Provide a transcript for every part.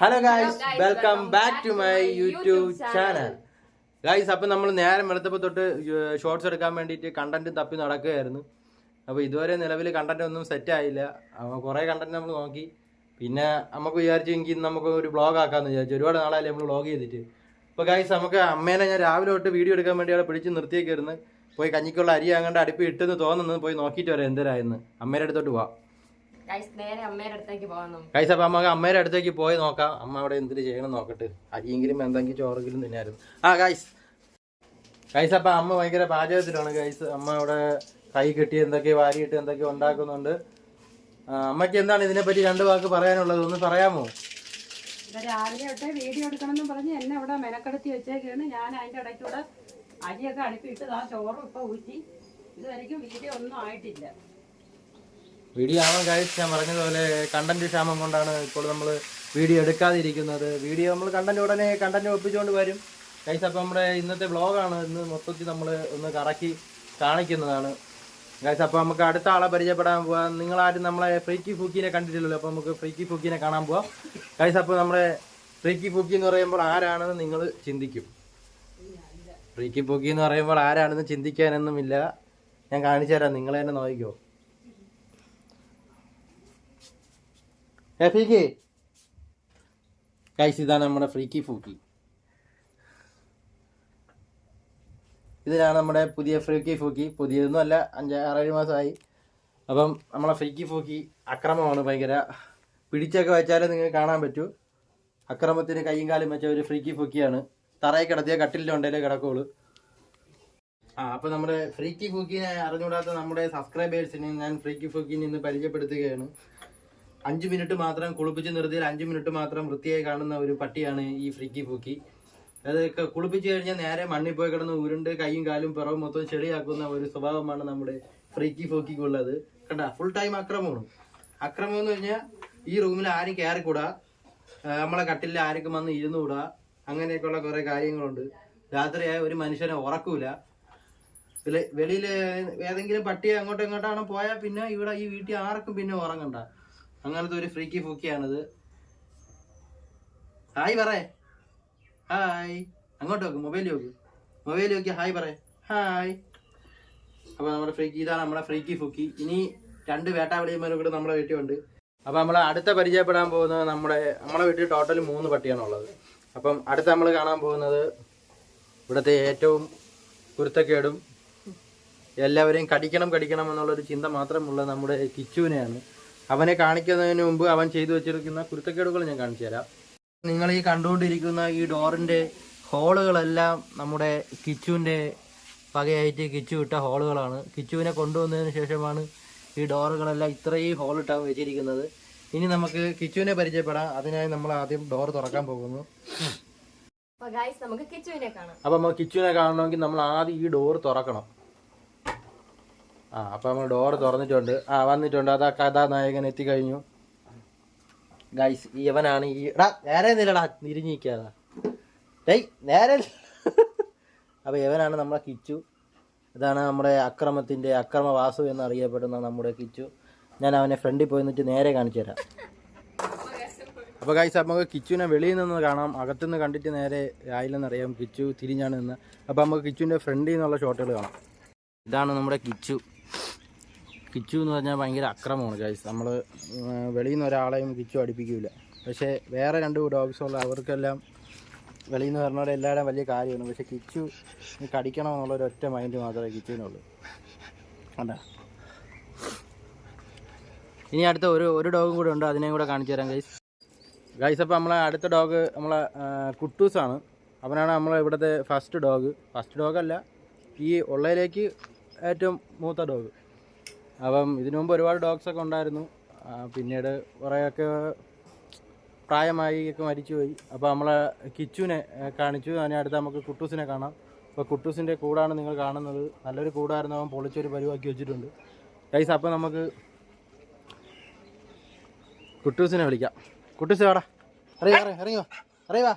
Hello guys welcome back to my YouTube channel. Guys അപ്പം നമ്മൾ നേരം വെളുത്തപ്പോൾ തൊട്ട് ഷോർട്സ് എടുക്കാൻ വേണ്ടിയിട്ട് കണ്ടന്റ് തപ്പി നടക്കുകയായിരുന്നു. അപ്പോൾ ഇതുവരെ നിലവിൽ കണ്ടന്റ് ഒന്നും സെറ്റ് ആയില്ല. അപ്പോൾ കുറേ കണ്ടന്റ് നമ്മൾ നോക്കി. പിന്നെ നമുക്ക് വിചാരിച്ചു എങ്കിൽ നമുക്ക് ഒരു ബ്ലോഗ് ആക്കാമെന്ന് വിചാരിച്ചു. ഒരുപാട് നാളായാലും നമ്മൾ ബ്ലോഗ് ചെയ്തിട്ട്. അപ്പോൾ ഗായ്സ് നമുക്ക് അമ്മേനെ ഞാൻ രാവിലെ തൊട്ട് വീഡിയോ എടുക്കാൻ വേണ്ടി അവിടെ പിടിച്ച് നിർത്തിയേക്കായിരുന്നു. പോയി കഞ്ഞിക്കുള്ള അരി അങ്ങോട്ട് അടുപ്പ് ഇട്ടെന്ന് തോന്നുന്നു. പോയി നോക്കിയിട്ട് വരാം എന്തരായെന്ന് അമ്മേന്റെ അടുത്തോട്ട് പോവാം. കൈസ് അപ്പൊ നമുക്ക് അമ്മയുടെ അടുത്തേക്ക് പോയി നോക്കാം. അമ്മ അവിടെ എന്തിനു ചെയ്യണം നോക്കട്ടെ. അരിയെങ്കിലും എന്തെങ്കിലും ചോറെങ്കിലും തിന്നായിരുന്നു. ആ ഗൈസ് ഗൈസ് അപ്പൊ അമ്മ ഭയങ്കര പാചകത്തിലാണ് ഗൈസ് അമ്മ അവിടെ കൈ കെട്ടി എന്തൊക്കെ വാരിയിട്ട് എന്തൊക്കെ ഉണ്ടാക്കുന്നുണ്ട്. അമ്മയ്ക്ക് അമ്മയ്ക്ക് എന്താണ് ഇതിനെപ്പറ്റി രണ്ട് വാക്ക് പറയാനുള്ളത്? ഒന്ന് പറയാമോ? രാവിലെ തൊട്ടേ വീഡിയോ എടുക്കണമെന്ന് പറഞ്ഞ് എന്നെ ഇവിടെ മെനക്കെടുത്തി വെച്ചേക്കാണ്. ഞാൻ അതിന്റെ ഇടയ്ക്കൂടെ അരിയൊക്കെ അടുപ്പിട്ട് ആ ചോറും ഇപ്പൊ ഊറ്റി. ഇതുവരെയ്ക്കും വീഡിയോ ഒന്നും ആയിട്ടില്ല. വീഡിയോ ആവാൻ കാര്യം ഞാൻ പറഞ്ഞതുപോലെ കണ്ടന്റ് ക്ഷാമം കൊണ്ടാണ് ഇപ്പോൾ നമ്മൾ വീഡിയോ എടുക്കാതിരിക്കുന്നത്. വീഡിയോ നമ്മൾ കണ്ടന്റ് ഉടനെ കണ്ടന്റ് ഒപ്പിച്ചുകൊണ്ട് വരും. കൈസ് അപ്പം നമ്മുടെ ഇന്നത്തെ ബ്ലോഗാണ് ഇന്ന് മൊത്തത്തിൽ നമ്മൾ ഒന്ന് കറക്കി കാണിക്കുന്നതാണ്. ഗൈസ് അപ്പോൾ നമുക്ക് അടുത്ത ആളെ പരിചയപ്പെടാൻ പോവാം. നിങ്ങളാരും നമ്മളെ ഫ്രീക്കി ഫൂക്കിനെ കണ്ടിട്ടില്ലല്ലോ അപ്പോൾ നമുക്ക് ഫ്രീക്കി ഫൂക്കിനെ കാണാൻ പോവാം. ഗൈസ് അപ്പോൾ നമ്മുടെ ഫ്രീക്കി ഫുക്കി എന്ന് പറയുമ്പോൾ ആരാണെന്ന് നിങ്ങൾ ചിന്തിക്കും. ഫ്രീക്കി ഫുക്കി എന്ന് പറയുമ്പോൾ ആരാണെന്ന് ചിന്തിക്കാനൊന്നുമില്ല. ഞാൻ കാണിച്ചു തരാം നിങ്ങൾ തന്നെ നോക്കിക്കോ. ഫ്രീക്കി? കൈസ് ഇതാണ് നമ്മുടെ ഫ്രീക്കി ഫൂക്കി ഇതിലാണ് നമ്മുടെ പുതിയ ഫ്രീക്കി ഫൂക്കി പുതിയതൊന്നും അല്ല അഞ്ച് ആറേഴ് മാസമായി അപ്പം നമ്മളെ ഫ്രീക്കി ഫൂക്കി അക്രമമാണ് ഭയങ്കര. പിടിച്ചൊക്കെ വെച്ചാലേ നിങ്ങൾക്ക് കാണാൻ പറ്റൂ. അക്രമത്തിന് കൈയും കാലും വെച്ച ഒരു ഫ്രീക്കി ഫൂക്കിയാണ് തറയിൽ കിടത്തിയ കട്ടിലിന്റെ ഉണ്ടേലേ കിടക്കുള്ളൂ. ആ അപ്പം നമ്മുടെ ഫ്രീക്കി ഫൂക്കിനെ അറിഞ്ഞുകൂടാത്ത നമ്മുടെ സബ്സ്ക്രൈബേഴ്സിനെ ഞാൻ ഫ്രീക്കി ഫൂക്കിനെ ഇന്ന് പരിചയപ്പെടുത്തുകയാണ്. അഞ്ച് മിനിറ്റ് മാത്രം കുളിപ്പിച്ച് നിർത്തിയാൽ അഞ്ച് മിനിറ്റ് മാത്രം വൃത്തിയായി കാണുന്ന ഒരു പട്ടിയാണ് ഈ ഫ്രിക്കി പൂക്കി. അതൊക്കെ കുളിപ്പിച്ച് കഴിഞ്ഞാൽ നേരെ മണ്ണിൽ പോയി കിടന്ന് ഉരുണ്ട് കൈയും കാലും പിറവും മൊത്തം ചെളിയാക്കുന്ന ഒരു സ്വഭാവമാണ് നമ്മുടെ ഫ്രീക്കി പൂക്കിക്കുള്ളത്. കണ്ട ഫുൾ ടൈം അക്രമമാണ്. അക്രമം എന്ന് പറഞ്ഞാൽ ഈ റൂമിൽ ആരും കയറിക്കൂടാ. നമ്മളെ കട്ടിലിൽ ആർക്കും വന്ന് ഇരുന്നു കൂടാ അങ്ങനെയൊക്കെയുള്ള കുറെ കാര്യങ്ങളുണ്ട്. രാത്രിയായ ഒരു മനുഷ്യനെ ഉറക്കൂല. വെളിയിൽ ഏതെങ്കിലും പട്ടിയെ അങ്ങോട്ടും ഇങ്ങോട്ടാണ് പോയാൽ പിന്നെ ഇവിടെ ഈ വീട്ടിൽ ആർക്കും പിന്നെ ഉറങ്ങണ്ട. അങ്ങനത്തെ ഒരു ഫ്രീക്കി ഫൂക്കിയാണിത്. ഹായ് പറേ ഹായ് അങ്ങോട്ട് നോക്ക് മൊബൈൽ നോക്ക്. മൊബൈൽ നോക്കി ഹായ് പറേ ഹായ് അപ്പോൾ നമ്മുടെ ഫ്രീക്കി ഇതാണ് നമ്മുടെ ഫ്രീക്കി ഫുക്കി. ഇനി രണ്ട് വേട്ടാവിളിയന്മാരും കൂടെ നമ്മുടെ വീട്ടിലുണ്ട് അപ്പോൾ നമ്മൾ അടുത്ത പരിചയപ്പെടാൻ പോകുന്നത് നമ്മുടെ നമ്മുടെ വീട്ടിൽ ടോട്ടൽ മൂന്ന് പട്ടിയാണുള്ളത് അപ്പം അടുത്ത നമ്മൾ കാണാൻ പോകുന്നത് ഇവിടുത്തെ ഏറ്റവും കുരുത്തക്കേടും എല്ലാവരെയും കടിക്കണം കടിക്കണം എന്നുള്ളൊരു ചിന്ത മാത്രമുള്ള നമ്മുടെ കിച്ചുവിനെയാണ്. അവനെ കാണിക്കുന്നതിന് മുമ്പ് അവൻ ചെയ്തു വെച്ചിരിക്കുന്ന കുരുത്തക്കേടുകൾ ഞാൻ കാണിച്ചു തരാം. നിങ്ങൾ ഈ കണ്ടുകൊണ്ടിരിക്കുന്ന ഈ ഡോറിന്റെ ഹോളുകളെല്ലാം നമ്മുടെ കിച്ചുവിന്റെ പകയായിട്ട് കിച്ചു ഇട്ട ഹോളുകളാണ്. കിച്ചുവിനെ കൊണ്ടുവന്നതിന് ശേഷമാണ് ഈ ഡോറുകളെല്ലാം ഇത്രയും ഹോളിട്ടാണ് വെച്ചിരിക്കുന്നത്. ഇനി നമുക്ക് കിച്ചുവിനെ പരിചയപ്പെടാം. അതിനായി നമ്മൾ ആദ്യം ഡോർ തുറക്കാൻ പോകുന്നു. അപ്പൊ നമുക്ക് കിച്ചുവിനെ കാണാം. അപ്പം നമ്മൾ കിച്ചുവിനെ കാണണമെങ്കിൽ നമ്മൾ ആദ്യം ഈ ഡോർ തുറക്കണം. ആ അപ്പം നമ്മൾ ഡോർ തുറന്നിട്ടുണ്ട്. ആ വന്നിട്ടുണ്ട്. അതാ കഥാനായകൻ എത്തിക്കഴിഞ്ഞു. ഗൈസ് ഇവനാണ് ഈ എടാ നേരെ നില്ലടാ. തിരിഞ്ഞിരിക്കാതാ ഡേയ് നേരെ അപ്പൊ അപ്പോൾ ഇവനാണ് നമ്മളെ കിച്ചു. ഇതാണ് നമ്മുടെ അക്രമത്തിന്റെ അക്രമവാസു എന്നറിയപ്പെടുന്ന നമ്മുടെ കിച്ചു. ഞാൻ അവനെ ഫ്രണ്ടിൽ പോയി നിന്നിട്ട് നേരെ കാണിച്ചു തരാം. അപ്പോൾ ഗൈസ് നമുക്ക് കിച്ചുവിനെ വെളിയിൽ നിന്ന് കാണാം. അകത്തുനിന്ന് കണ്ടിട്ട് നേരെ ആയില്ലെന്നറിയാം കിച്ചു തിരിഞ്ഞാണ് നിന്ന്. അപ്പോൾ നമുക്ക് കിച്ചുവിന്റെ ഫ്രണ്ടിൽ നിന്നുള്ള ഷോട്ടുകൾ കാണാം. ഇതാണ് നമ്മുടെ കിച്ചു. കിച്ചു എന്ന് പറഞ്ഞാൽ ഭയങ്കര അക്രമമാണ് ഗൈസ് നമ്മൾ വെളിയിൽ നിന്ന് ഒരാളെയും കിച്ചു അടുപ്പിക്കില്ല പക്ഷേ വേറെ രണ്ട് ഡോഗ്സുള്ള അവർക്കെല്ലാം വെളിയിൽ നിന്ന് പറഞ്ഞവരെ എല്ലാവരും വലിയ കാര്യമാണ്. പക്ഷേ കിച്ചു ഈ കടിക്കണം എന്നുള്ള ഒരു ഒറ്റ മൈൻഡ് മാത്രമേ കിച്ചുവിനുള്ളൂ അല്ല ഇനി അടുത്ത ഒരു ഒരു ഡോഗും കൂടെ ഉണ്ട്. അതിനെയും കൂടെ കാണിച്ചു തരാം ഗൈസ് ഗൈസ് അപ്പോൾ നമ്മളെ അടുത്ത ഡോഗ് നമ്മളെ കുട്ടൂസാണ്. അവനാണ് നമ്മളെ ഇവിടുത്തെ ഫസ്റ്റ് ഡോഗ് ഫസ്റ്റ് ഡോഗല്ല ഈ ഉള്ളതിലേക്ക് ഏറ്റവും മൂത്ത ഡോഗ് അപ്പം ഇതിനു മുമ്പ് ഒരുപാട് ഡോഗ്സൊക്കെ ഉണ്ടായിരുന്നു. പിന്നീട് കുറേയൊക്കെ പ്രായമായി ഒക്കെ മരിച്ചുപോയി. അപ്പോൾ നമ്മളെ കിച്ചുവിനെ കാണിച്ചു. അതിന് അടുത്ത് നമുക്ക് കുട്ടൂസിനെ കാണാം. അപ്പോൾ കുട്ടൂസിന്റെ കൂടാണ് നിങ്ങൾ കാണുന്നത്. നല്ലൊരു കൂടായിരുന്നു. അവൻ പൊളിച്ചൊരു പരിവാക്കി വെച്ചിട്ടുണ്ട്. ഗൈസ് അപ്പോൾ നമുക്ക് കുട്ടൂസിനെ വിളിക്കാം. കുട്ടൂസ് വേടാ. ഇറങ്ങി വാ ഇറങ്ങി വാ. ഇറങ്ങി വാ.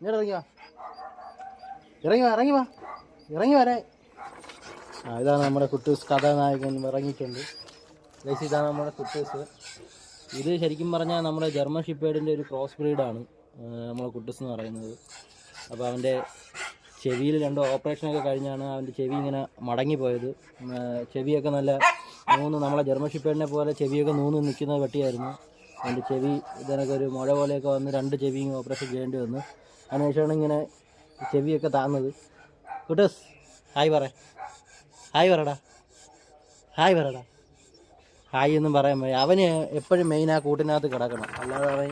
ഇങ്ങോട്ട് ഇറങ്ങി വാ. ഇറങ്ങി വാ ഇറങ്ങി വാ. ഇറങ്ങി വരെ ഇതാണ് നമ്മുടെ കുട്ടൂസ് കഥാനായകൻ ഇറങ്ങിയിട്ടുണ്ട് ഗൈസ് ഇതാണ് നമ്മുടെ കുട്ടൂസ്. ഇത് ശരിക്കും പറഞ്ഞാൽ നമ്മുടെ ജർമ്മൻ ഷിപ്പേഡിന്റെ ഒരു ക്രോസ് ബ്രീഡാണ് നമ്മുടെ കുട്ടൂസ് എന്ന് പറയുന്നത്. അപ്പോൾ അവന്റെ ചെവിയിൽ രണ്ട് ഓപ്പറേഷനൊക്കെ കഴിഞ്ഞാണ് അവന്റെ ചെവി ഇങ്ങനെ മടങ്ങിപ്പോയത്. ചെവിയൊക്കെ നല്ല മൂന്ന് നമ്മളെ ജർമ്മൻ ഷിപ്പേഡിനെ പോലെ ചെവിയൊക്കെ മൂന്ന് നിൽക്കുന്ന വെട്ടിയായിരുന്നു. അവന്റെ ചെവി ഇതിനൊക്കെ ഒരു മുഴ പോലെയൊക്കെ വന്ന് രണ്ട് ചെവി ഓപ്പറേഷൻ ചെയ്യേണ്ടി വന്നു. അതിനുശേഷമാണ് ഇങ്ങനെ ചെവിയൊക്കെ താന്നത്. കുട്ടസ് ഹായ് പറ. ഹായ് പറടാ. ഹായ് പറടാ. ഹായ് എന്നും പറയാൻ വയ്യ. അവന് എപ്പോഴും മെയിൻ ആ കൂട്ടിനകത്ത് കിടക്കണം. അല്ലാതെ അവൻ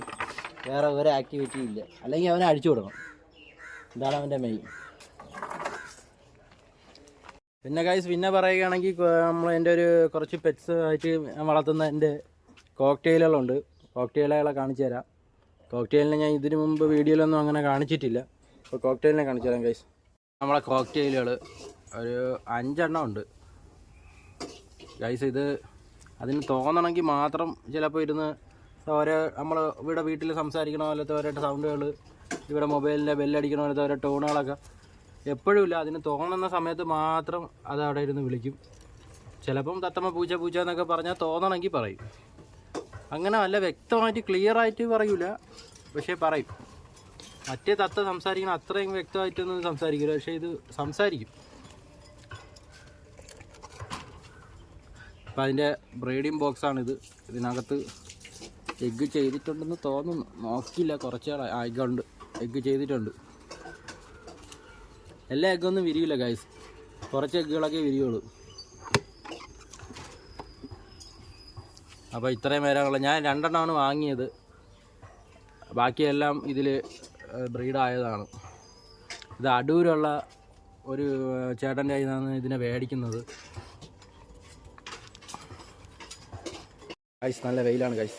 വേറെ ഒരു ആക്ടിവിറ്റി ഇല്ല. അല്ലെങ്കിൽ അവനെ അടിച്ചു കൊടുക്കണം. ഇതാണ് അവന്റെ മെയിൻ പിന്നെ ഗൈസ് പിന്നെ പറയുകയാണെങ്കിൽ നമ്മൾ എന്റെ ഒരു കുറച്ച് പെറ്റ്സ് ആയിട്ട് വളർത്തുന്ന എന്റെ കോക്ടെയിലുകളുണ്ട് കോക്ടെയിലുകളെ കാണിച്ചു തരാം. കോക്ടെയിലിനെ ഞാൻ ഇതിനു മുമ്പ് വീഡിയോയിലൊന്നും അങ്ങനെ കാണിച്ചിട്ടില്ല. അപ്പോൾ കോക്ടെയിലിനെ കാണിച്ചു തരാം ഗൈസ് നമ്മളെ കോക്ടെയിലുകൾ ഒരു അഞ്ചെണ്ണം ഉണ്ട്. ഗൈസ് ഇത് അതിന് തോന്നണമെങ്കിൽ മാത്രം ചിലപ്പോൾ ഇരുന്ന് ഓരോ നമ്മൾ ഇവിടെ വീട്ടിൽ സംസാരിക്കണ പോലത്തെ ഓരോ സൗണ്ടുകൾ ഇവിടെ മൊബൈലിന്റെ ബെല്ലടിക്കണ പോലത്തെ ഓരോ ടോണുകളൊക്കെ എപ്പോഴും ഇല്ല. അതിന് തോന്നുന്ന സമയത്ത് മാത്രം അത് അവിടെ ഇരുന്ന് വിളിക്കും. ചിലപ്പം തത്തമ്മ പൂച്ച പൂച്ച എന്നൊക്കെ പറഞ്ഞാൽ തോന്നണമെങ്കിൽ പറയും. അങ്ങനെ നല്ല വ്യക്തമായിട്ട് ക്ലിയർ ആയിട്ട് പറയൂല. പക്ഷേ പറയും. മറ്റേ തത്ത സംസാരിക്കണം അത്രയും വ്യക്തമായിട്ടൊന്നും സംസാരിക്കില്ല പക്ഷേ ഇത് സംസാരിക്കും. അപ്പം അതിന്റെ ബ്രീഡിംഗ് ബോക്സാണിത് ഇതിനകത്ത് എഗ്ഗ് ചെയ്തിട്ടുണ്ടെന്ന് തോന്നുന്നു. നോക്കിയില്ല കുറച്ച് ആയിക്കൊണ്ട് എഗ്ഗ് ചെയ്തിട്ടുണ്ട്. എല്ലാ എഗ്ഗൊന്നും വിരിയില്ല ഗൈസ് കുറച്ച് എഗ്ഗുകളൊക്കെ വിരിയുള്ളൂ. അപ്പോൾ ഇത്രയും പേരാണുള്ള ഞാൻ രണ്ടെണ്ണമാണ് വാങ്ങിയത്. ബാക്കിയെല്ലാം ഇതിൽ ബ്രീഡായതാണ് ഇത് അടൂരുള്ള ഒരു ചേട്ടന്റെ നിന്നാണ് ഇതിനെ മേടിക്കുന്നത്. ഗൈസ് നല്ല വെയിലാണ് ഗൈസ്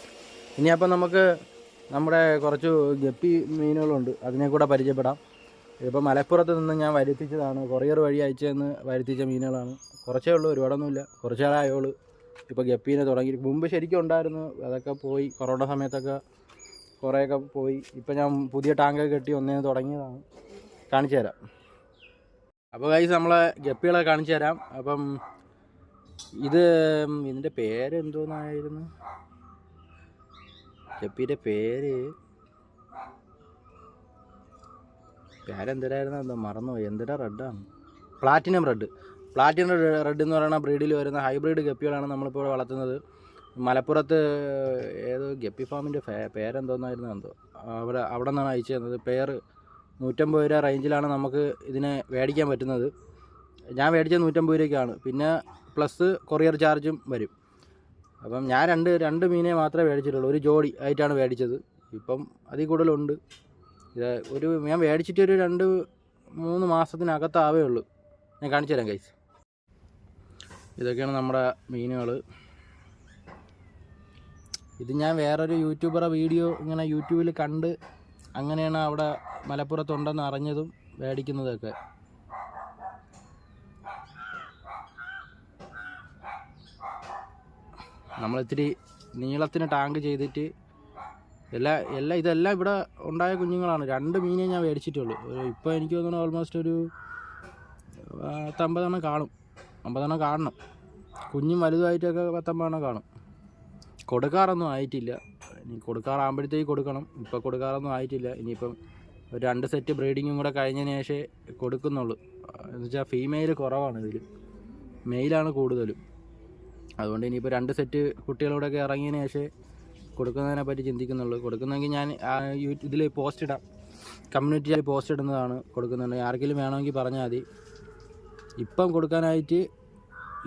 ഇനി അപ്പം നമുക്ക് നമ്മുടെ കുറച്ച് ഗപ്പി മീനുകളുണ്ട്. അതിനെ കൂടെ പരിചയപ്പെടാം. ഇപ്പോൾ മലപ്പുറത്ത് നിന്ന് ഞാൻ വരുത്തിച്ചതാണ്. കൊറിയർ വഴി അയച്ചതെന്ന് വരുത്തിച്ച മീനുകളാണ്. കുറച്ചേ ഉള്ളൂ ഒരുപാടൊന്നുമില്ല. കുറച്ച് നാളായോളൂ ഇപ്പോൾ ഗപ്പീനെ തുടങ്ങി മുമ്പ് ശരിക്കും ഉണ്ടായിരുന്നു. അതൊക്കെ പോയി കൊറോണ സമയത്തൊക്കെ കുറേയൊക്കെ പോയി. ഇപ്പം ഞാൻ പുതിയ ടാങ്കൊക്കെ കെട്ടി ഒന്നേന്ന് തുടങ്ങിയതാണ്. കാണിച്ചു തരാം. അപ്പോൾ ഗൈസ് നമ്മളെ ഗപ്പികളെ കാണിച്ചു തരാം. അപ്പം ഇത് ഇതിന്റെ പേരെന്തോന്നായിരുന്നു ഗപ്പിയുടെ പേര്. പേരെന്തരായിരുന്നു എന്താ മറന്നുപോയി. എന്തിനാ റെഡാണ്? Platinum red. പ്ലാറ്റിനം റെഡ് എന്ന് പറയുന്ന ബ്രീഡിൽ വരുന്ന ഹൈബ്രിഡ് ഗപ്പികളാണ് നമ്മളിപ്പോൾ വളർത്തുന്നത്. മലപ്പുറത്ത് ഏതോ ഗപ്പി ഫാമിന്റെ പേരെന്തോന്നായിരുന്നു എന്തോ? അവിടെ അവിടെ നിന്നാണ് അയച്ചു തന്നത്. പേര് നൂറ്റമ്പത് രൂപ റേഞ്ചിലാണ് നമുക്ക് ഇതിനെ മേടിക്കാൻ പറ്റുന്നത്. ഞാൻ മേടിച്ചത് നൂറ്റമ്പത് രൂപയ്ക്കാണ്. പിന്നെ പ്ലസ് കൊറിയർ ചാർജും വരും. അപ്പം ഞാൻ രണ്ട് രണ്ട് മീനെ മാത്രമേ മേടിച്ചിട്ടുള്ളൂ. ഒരു ജോഡി ആയിട്ടാണ് മേടിച്ചത്. ഇപ്പം അതിൽ കൂടുതലുണ്ട്. ഇത് ഒരു ഞാൻ മേടിച്ചിട്ട് ഒരു രണ്ട് മൂന്ന് മാസത്തിനകത്താവേ ഉള്ളൂ. ഞാൻ കാണിച്ചു തരാം കൈസ് ഇതൊക്കെയാണ് നമ്മുടെ മീനുകൾ. ഇത് ഞാൻ വേറൊരു യൂട്യൂബറെ വീഡിയോ ഇങ്ങനെ യൂട്യൂബിൽ കണ്ട് അങ്ങനെയാണ് അവിടെ മലപ്പുറത്തുണ്ടെന്ന് അറിഞ്ഞതും മേടിക്കുന്നതൊക്കെ. നമ്മളിത്തിരി നീളത്തിന് ടാങ്ക് ചെയ്തിട്ട് എല്ലാ എല്ലാ ഇതെല്ലാം ഇവിടെ ഉണ്ടായ കുഞ്ഞുങ്ങളാണ്. രണ്ട് മീനേ ഞാൻ മേടിച്ചിട്ടുള്ളൂ. ഇപ്പോൾ എനിക്ക് തോന്നുന്നു ഓൾമോസ്റ്റ് ഒരു പത്തമ്പതെണ്ണം കാണും. അമ്പതെണ്ണം കാണണം. കുഞ്ഞും വലുതായിട്ടൊക്കെ പത്തമ്പതെണ്ണം കാണും. കൊടുക്കാറൊന്നും ആയിട്ടില്ല. ഇനി കൊടുക്കാറാകുമ്പോഴത്തേക്ക് കൊടുക്കണം. ഇപ്പോൾ കൊടുക്കാറൊന്നും ആയിട്ടില്ല. ഇനിയിപ്പം ഒരു രണ്ട് സെറ്റ് ബ്രീഡിങ്ങും കൂടെ കഴിഞ്ഞതിന് ശേഷമേ കൊടുക്കുന്നുള്ളൂ. എന്ന് വെച്ചാൽ ഫീമെയിൽ കുറവാണ് ഇതിൽ മെയിലാണ് കൂടുതലും. അതുകൊണ്ട് ഇനിയിപ്പോൾ രണ്ട് സെറ്റ് കുട്ടികളോടൊക്കെ ഇറങ്ങിയതിന് ശേഷം കൊടുക്കുന്നതിനെ പറ്റി ചിന്തിക്കുന്നുള്ളൂ. കൊടുക്കുന്നെങ്കിൽ ഞാൻ ഇതിൽ പോസ്റ്റ് ഇടാം. കമ്മ്യൂണിറ്റിയിൽ പോസ്റ്റ് ഇടുന്നതാണ് കൊടുക്കുന്നുണ്ട്. ആർക്കെങ്കിലും വേണമെങ്കിൽ പറഞ്ഞാൽ മതി. ഇപ്പം കൊടുക്കാനായിട്ട്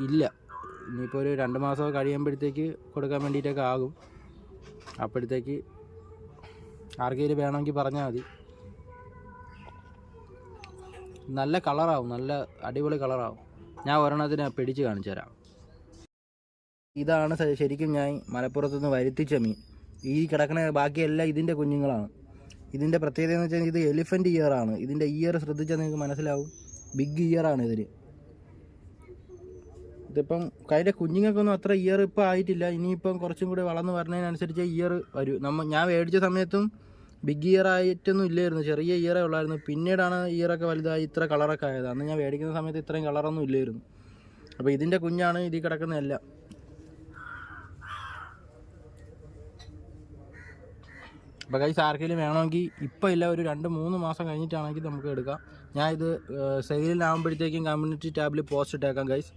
ഇല്ല. ഇനിയിപ്പോൾ ഒരു രണ്ട് മാസം കഴിയുമ്പോഴത്തേക്ക് കൊടുക്കാൻ വേണ്ടിയിട്ടൊക്കെ ആകും. അപ്പോഴത്തേക്ക് ആർക്കെങ്കിലും വേണമെങ്കിൽ പറഞ്ഞാൽ മതി. നല്ല കളറാവും നല്ല അടിപൊളി കളറാവും ഞാൻ ഒരെണ്ണത്തിന് പിടിച്ച് കാണിച്ചു തരാം ഇതാണ് ശരിക്കും ഞാൻ മലപ്പുറത്ത് നിന്ന് വരുത്തിച്ച മീൻ. ഈ കിടക്കുന്ന ബാക്കിയെല്ലാം ഇതിന്റെ കുഞ്ഞുങ്ങളാണ്. ഇതിന്റെ പ്രത്യേകത എന്ന് വെച്ചാൽ ഇത് എലിഫന്റ് ഇയർ ആണ്. ഇതിന്റെ ഇയർ ശ്രദ്ധിച്ചാൽ നിങ്ങൾക്ക് മനസ്സിലാവും. ബിഗ് ഇയർ ആണ് ഇതിൽ ഇതിപ്പം അതിന്റെ കുഞ്ഞുങ്ങൾക്കൊന്നും അത്ര ഇയർ ഇപ്പം ആയിട്ടില്ല. ഇനിയിപ്പം കുറച്ചും കൂടി വളർന്ന് വരുന്നതിനനുസരിച്ച് ഇയർ വരും. നമ്മൾ ഞാൻ മേടിച്ച സമയത്തും ബിഗ് ഇയർ ആയിട്ടൊന്നും ഇല്ലായിരുന്നു. ചെറിയ ഇയറേ ഉള്ളായിരുന്നു. പിന്നീടാണ് ഇയറൊക്കെ വലുതായി ഇത്ര കളറൊക്കെ ആയത്. അന്ന് ഞാൻ മേടിക്കുന്ന സമയത്ത് ഇത്രയും കളറൊന്നും ഇല്ലായിരുന്നു. അപ്പോൾ ഇതിന്റെ കുഞ്ഞാണ് ഇതിൽ കിടക്കുന്നതെല്ലാം. അപ്പോൾ കൈസ് ആർക്കെങ്കിലും വേണമെങ്കിൽ ഇപ്പോൾ ഇല്ല ഒരു രണ്ട് മൂന്ന് മാസം കഴിഞ്ഞിട്ടാണെങ്കിൽ നമുക്ക് എടുക്കാം. ഞാൻ ഇത് സെയിലാകുമ്പോഴത്തേക്കും കമ്മ്യൂണിറ്റി ടാബിൽ പോസ്റ്റ് ഇട്ടേക്കാം ഗൈസ്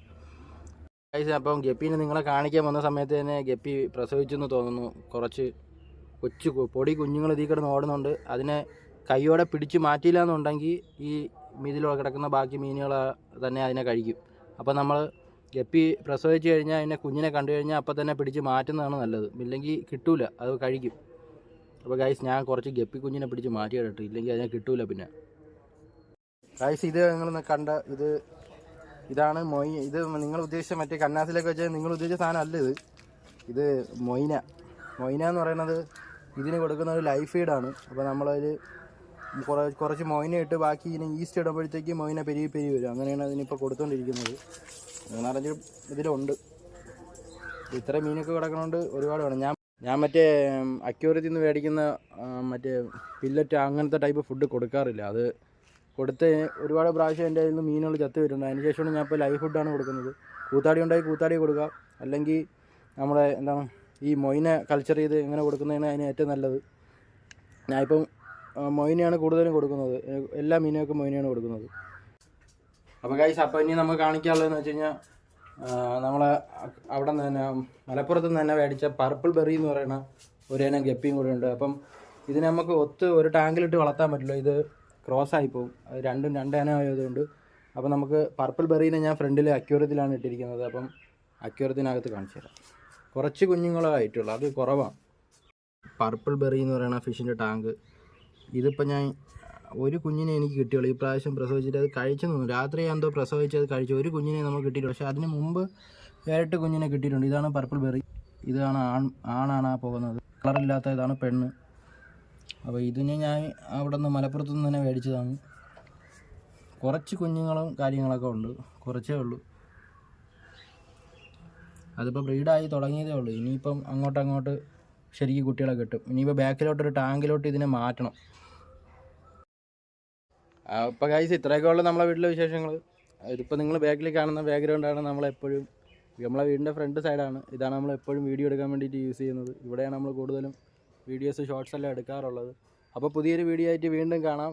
ഗൈസ് അപ്പം ഗപ്പീനെ നിങ്ങളെ കാണിക്കാൻ വന്ന സമയത്ത് തന്നെ ഗപ്പി പ്രസവിച്ചെന്ന് തോന്നുന്നു. കുറച്ച് കൊച്ചു പൊടി കുഞ്ഞുങ്ങൾ ഇതിൽ കിടന്ന് ഓടുന്നുണ്ട്. അതിനെ കൈയോടെ പിടിച്ച് മാറ്റിയില്ല എന്നുണ്ടെങ്കിൽ ഈ ഇതിൽ കിടക്കുന്ന ബാക്കി മീനുകൾ തന്നെ അതിനെ കഴിക്കും. അപ്പോൾ നമ്മൾ ഗപ്പി പ്രസവിച്ച് കഴിഞ്ഞാൽ അതിനെ കുഞ്ഞിനെ കണ്ടു കഴിഞ്ഞാൽ അപ്പം തന്നെ പിടിച്ച് മാറ്റുന്നതാണ് നല്ലത്. ഇല്ലെങ്കിൽ കിട്ടൂല അത് കഴിക്കും. അപ്പോൾ ഗൈസ് ഞാൻ കുറച്ച് ഗപ്പി കുഞ്ഞിനെ പിടിച്ച് മാറ്റി കേട്ടോ. ഇല്ലെങ്കിൽ അതിനെ കിട്ടൂല പിന്നെ. ഗൈസ് ഇത് നിങ്ങൾ കണ്ട ഇത് ഇതാണ് മൊയ്. ഇത് നിങ്ങൾ ഉദ്ദേശിച്ച മറ്റേ കന്നാസിലൊക്കെ വെച്ചാൽ നിങ്ങൾ ഉദ്ദേശിച്ച സാധനം അല്ല ഇത്. ഇത് മൊയ്ന. മൊയ്ന എന്ന് പറയുന്നത് ഇതിന് കൊടുക്കുന്ന ഒരു ലൈഫ് ഫീഡാണ് അപ്പോൾ നമ്മളതിൽ കുറേ കുറച്ച് മൊയ്ന ഇട്ട് ബാക്കി ഇതിന് ഈസ്റ്റ് ഇടുമ്പോഴത്തേക്ക് മൊയ്ന പെരുകി പെരി വരും. അങ്ങനെയാണ് അതിനിപ്പോൾ കൊടുത്തുകൊണ്ടിരിക്കുന്നത് മൂന്നാലഞ്ച് ഇതിലുണ്ട്. ഇത്ര മീനൊക്കെ കിടക്കണോണ്ട് ഒരുപാട് വേണം. ഞാൻ ഞാൻ മറ്റേ അക്യൂരത്തിൽ നിന്ന് മേടിക്കുന്ന മറ്റേ പില്ലറ്റ് അങ്ങനത്തെ ടൈപ്പ് ഫുഡ് കൊടുക്കാറില്ല. അത് കൊടുത്ത് ഒരുപാട് പ്രാവശ്യം എന്റെ കയ്യിൽ നിന്ന് മീനുകൾ ചത്ത് വരുന്നുണ്ട് അതിന് ശേഷമാണ് ഞാൻ ഇപ്പോൾ ലൈവ് ഫുഡാണ് കൊടുക്കുന്നത്. കൂത്താടി ഉണ്ടായി കൂത്താടി കൊടുക്കുക അല്ലെങ്കിൽ നമ്മുടെ എന്താണ് ഈ മൊയിനെ കൾച്ചർ ചെയ്ത് എങ്ങനെ കൊടുക്കുന്നതാണ് അതിന് ഏറ്റവും നല്ലത്. ഞാനിപ്പം മൊയിനെയാണ് കൂടുതലും കൊടുക്കുന്നത്. എല്ലാ മീനുകൾക്കും മൊയിനെയാണ് കൊടുക്കുന്നത്. അപ്പോൾ ഗൈസ് അപ്പോൾ ഇനി നമുക്ക് കാണിക്കാനുള്ളതെന്ന് വെച്ച് കഴിഞ്ഞാൽ നമ്മളെ അവിടെ നിന്ന് തന്നെ മലപ്പുറത്ത് നിന്ന് തന്നെ മേടിച്ച പർപ്പിൾ ബെറി എന്ന് പറയുന്ന ഒരു ഇനം ഗപ്പിയും കൂടെ ഉണ്ട്. അപ്പം ഇതിനെ നമുക്ക് ഒത്ത് ഒരു ടാങ്കിലിട്ട് വളർത്താൻ പറ്റില്ല. ഇത് ക്രോസ് ആയി പോകും. രണ്ടും രണ്ട് ഇനം ആയതുകൊണ്ട്. അപ്പം നമുക്ക് പർപ്പിൾ ബെറീനെ ഞാൻ ഫ്രണ്ടിൽ അക്യൂരത്തിലാണ് ഇട്ടിരിക്കുന്നത്. അപ്പം അക്യൂരത്തിനകത്ത് കാണിച്ചു തരാം. കുറച്ച് കുഞ്ഞുങ്ങളായിട്ടുള്ളൂ അത് കുറവാണ്. പർപ്പിൾ ബെറി എന്ന് പറയുന്ന ഫിഷിന്റെ ടാങ്ക് ഇതിപ്പോൾ ഞാൻ ഒരു കുഞ്ഞിനെ എനിക്ക് കിട്ടിയുള്ളൂ. ഈ പ്രാവശ്യം പ്രസവിച്ചിട്ട് അത് കഴിച്ചു തോന്നുന്നു. രാത്രി എന്തോ പ്രസവിച്ചത് കഴിച്ചു. ഒരു കുഞ്ഞിനെ നമ്മൾ കിട്ടിയിട്ടുണ്ട് പക്ഷേ അതിന് മുമ്പ് വേറിട്ട് കുഞ്ഞിനെ കിട്ടിയിട്ടുണ്ട്. ഇതാണ് പർപ്പിൾ ബെറി ഇതാണ് ആൺ ആണാണ് ആ പോകുന്നത്. കളറില്ലാത്ത ഇതാണ് പെണ്ണ്. അപ്പോൾ ഇതിനെ ഞാൻ അവിടെ നിന്ന് മലപ്പുറത്തു നിന്ന് തന്നെ മേടിച്ചതാണ്. കുറച്ച് കുഞ്ഞുങ്ങളും കാര്യങ്ങളൊക്കെ ഉണ്ട്. കുറച്ചേ ഉള്ളൂ. അതിപ്പോൾ ബ്രീഡായി തുടങ്ങിയതേ ഉള്ളൂ. ഇനിയിപ്പം അങ്ങോട്ടങ്ങോട്ട് അങ്ങോട്ട് ശരിക്കും കുട്ടികളെ കിട്ടും. ഇനിയിപ്പോൾ ബാക്കിലോട്ടൊരു ടാങ്കിലോട്ട് ഇതിനെ മാറ്റണം. അപ്പോൾ ഗൈസ് ഇത്രയൊക്കെ ഉള്ളു നമ്മളെ വീട്ടിലെ വിശേഷങ്ങൾ ഇതിപ്പോൾ നിങ്ങൾ ബാക്കിൽ കാണുന്ന ബാക്ക്ഗ്രൗണ്ടാണ് നമ്മളെപ്പോഴും നമ്മളെ വീടിന്റെ ഫ്രണ്ട് സൈഡാണ് ഇതാണ് നമ്മൾ എപ്പോഴും വീഡിയോ എടുക്കാൻ വേണ്ടിയിട്ട് യൂസ് ചെയ്യുന്നത്. ഇവിടെയാണ് നമ്മൾ കൂടുതലും വീഡിയോസ് ഷോർട്സ് എല്ലാം എടുക്കാറുള്ളത്. അപ്പോൾ പുതിയൊരു വീഡിയോ ആയിട്ട് വീണ്ടും കാണാം.